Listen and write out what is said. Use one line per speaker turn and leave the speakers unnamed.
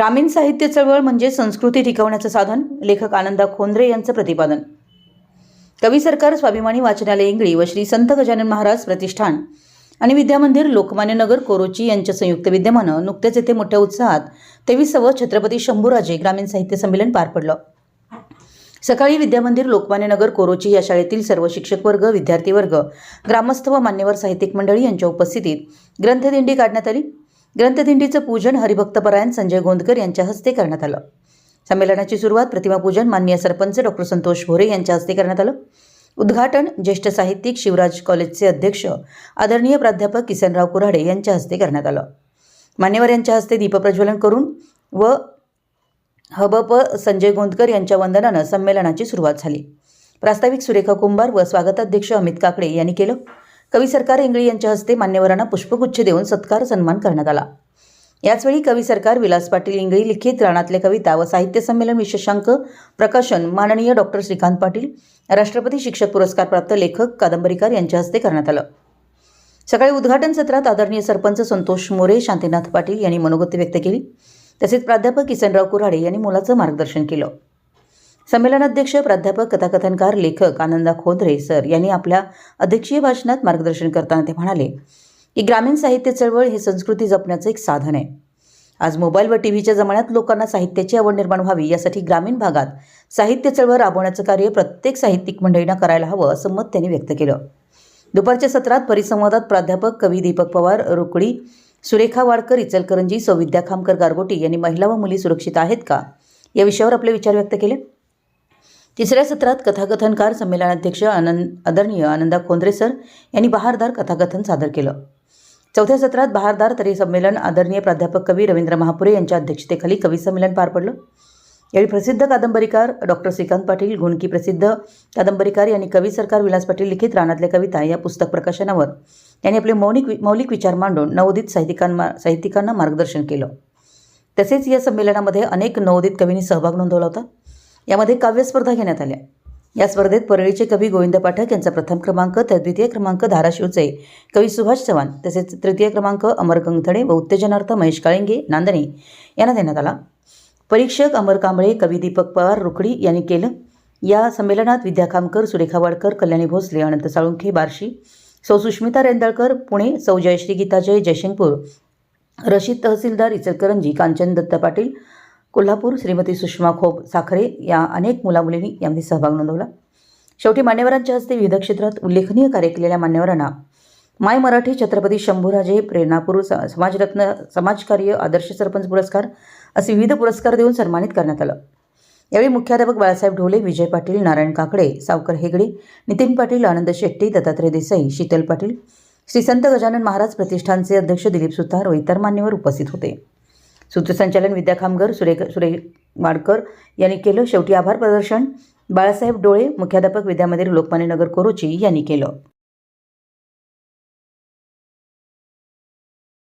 ग्रामीण साहित्य चळवळ म्हणजे संस्कृती टिकवण्याचं साधन लेखक आनंदा खोंद्रे यांचं प्रतिपादन. कवी सरकार स्वाभिमानी वाचनालय इंगळी व श्री संत गजानन महाराज प्रतिष्ठान आणि विद्यामंदिर लोकमान्य नगर कोरोची यांच्या संयुक्त विद्यमानं नुकतेच येथे मोठ्या उत्साहात तेवीसव छत्रपती शंभूराजे ग्रामीण साहित्य संमेलन पार पडलं. सकाळी विद्यामंदिर लोकमान्य नगर कोरोची या शाळेतील सर्व शिक्षक वर्ग विद्यार्थी वर्ग ग्रामस्थ व मान्यवर साहित्यिक मंडळी यांच्या उपस्थितीत ग्रंथदिंडी काढण्यात आली. ग्रंथदिंडीचं पूजन हरिभक्तपरायण संजय गोंदकर यांच्या हस्ते करण्यात आलं. संमेलनाची सुरुवात प्रतिमापूजन माननीय सरपंच डॉक्टर संतोष भोरे यांच्या हस्ते करण्यात आलं. उद्घाटन ज्येष्ठ साहित्यिक शिवराज कॉलेजचे अध्यक्ष आदरणीय प्राध्यापक किसनराव कुऱ्हाडे यांच्या हस्ते करण्यात आलं. मान्यवर यांच्या हस्ते दीपप्रज्वलन करून व हबप संजय गोंदकर यांच्या वंदनानं संमेलनाची सुरुवात झाली. प्रास्ताविक सुरेखा कुंभार व स्वागताध्यक्ष अमित काकडे यांनी केलं. कवी सरकार इंगळी यांच्या हस्ते मान्यवरांना पुष्पगुच्छ देऊन सत्कार सन्मान करण्यात आला. याचवेळी कवी सरकार विलास पाटील इंगळी लिखित राणातल्या कविता व साहित्य संमेलन विशेषांक प्रकाशन माननीय डॉक्टर श्रीकांत पाटील राष्ट्रपती शिक्षक पुरस्कार प्राप्त लेखक कादंबरीकार यांच्या हस्ते करण्यात आलं. सकाळी उद्घाटन सत्रात आदरणीय सरपंच संतोष मोरे शांतीनाथ पाटील यांनी मनोगत व्यक्त केली. तसेच प्राध्यापक किसनराव कुऱ्हाडे यांनी मुलाचं मार्गदर्शन केलं. संमेलनाध्यक्ष प्राध्यापक कथाकथनकार लेखक आनंदा खोंद्रे सर यांनी आपल्या अध्यक्षीय भाषणात मार्गदर्शन करताना ते म्हणाले की ग्रामीण साहित्य चळवळ हे संस्कृती जपण्याचं एक साधन आहे. आज मोबाईल व टी व्हीच्या जमान्यात लोकांना साहित्याची आवड निर्माण व्हावी यासाठी ग्रामीण भागात साहित्य चळवळ राबवण्याचं कार्य प्रत्येक साहित्यिक मंडळींना करायला हवं असं मत त्यांनी व्यक्त केलं. दुपारच्या सत्रात परिसंवादात प्राध्यापक कवी दीपक पवार रुकडी सुरेखा वाडकर इचलकरंजी सौविद्या खामकर गारगोटी यांनी महिला व मुली सुरक्षित आहेत का या विषयावर आपले विचार व्यक्त केले. तिसऱ्या सत्रात कथाकथनकार संमेलनाध्यक्ष आनंद आदरणीय आनंदा खोंद्रे सर यांनी बहारदार कथाकथन सादर केलं. चौथ्या सत्रात बहारदार तरी संमेलन आदरणीय प्राध्यापक कवी रवींद्र महापुरे यांच्या अध्यक्षतेखाली कवी संमेलन पार पडलं. यावेळी प्रसिद्ध कादंबरीकार डॉक्टर श्रीकांत पाटील गुणकी प्रसिद्ध कादंबरीकार यांनी कवी सरकार विलास पाटील लिखित रानातल्या कविता या पुस्तक प्रकाशनावर त्यांनी आपले मौलिक मौलिक विचार मांडून नवोदित साहित्यिकांना साहित्यिकांना मार्गदर्शन केलं. तसेच या संमेलनामध्ये अनेक नवोदित कवींनी सहभाग नोंदवला होता. यामध्ये काव्यस्पर्धा घेण्यात आल्या. या स्पर्धेत परळीचे कवी गोविंद पाठक यांचा प्रथम क्रमांक तर द्वितीय क्रमांक धाराशिवचे कवी सुभाष चव्हाण तसेच तृतीय क्रमांक अमर कंगथडे व उत्तेजनार्थ महेश काळिंगे नांदणे यांना देण्यात आला. परीक्षक अमर कांबळे कवी दीपक पवार रुकडी यांनी केलं. या संमेलनात विद्या खामकर सुरेखा वाडकर कल्याणी भोसले अनंत साळुंखे बार्शी सौ सुष्मिता रेंदळकर पुणे सौ जयश्री गीताजय जयशंकपूर रशीद तहसीलदार इचलकरंजी कांचन दत्त पाटील कोल्हापूर श्रीमती सुषमा खोब साखरे या अनेक मुलामुलींनी यामध्ये सहभाग नोंदवला. शेवटी मान्यवरांच्या हस्ते विविध क्षेत्रात उल्लेखनीय कार्य केलेल्या मान्यवरांना माय मराठी छत्रपती शंभूराजे प्रेरणापूर स समाजरत्न समाजकार्य आदर्श सरपंच पुरस्कार असे विविध पुरस्कार देऊन सन्मानित करण्यात आलं. यावेळी मुख्याध्यापक बाळासाहेब ढोले विजय पाटील नारायण काकडे सावकर हेगडे नितीन पाटील आनंद शेट्टी दत्तात्रय देसाई शीतल पाटील श्री संत गजानन महाराज प्रतिष्ठानचे अध्यक्ष दिलीप सुतार व इतर मान्यवर उपस्थित होते. सूत्रसंचालन विद्या खामगर सुरेख सुरे वाडकर यांनी केलं. शेवटी आभार प्रदर्शन. बाळासाहेब डोळे मुख्याध्यापक विद्यामंदिर लोकमान्य नगर कोरोची यांनी केलं.